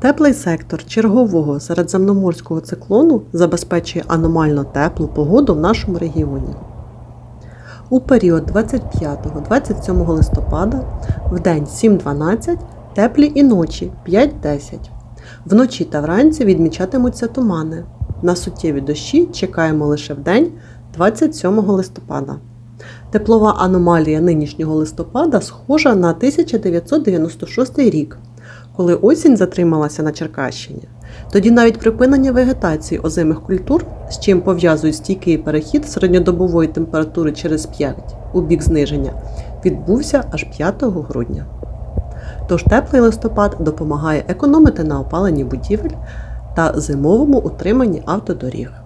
Теплий сектор чергового середземноморського циклону забезпечує аномально теплу погоду в нашому регіоні. У період 25-27 листопада в день 7-12 теплі і ночі 5-10. Вночі та вранці відмічатимуться тумани. На суттєві дощі чекаємо лише в день 27 листопада. Теплова аномалія нинішнього листопада схожа на 1996 рік, коли осінь затрималася на Черкащині. Тоді навіть припинення вегетації озимих культур, з чим пов'язують стійкий перехід середньодобової температури через 5 у бік зниження, відбувся аж 5 грудня. Тож теплий листопад допомагає економити на опаленні будівель та зимовому утриманні автодоріг.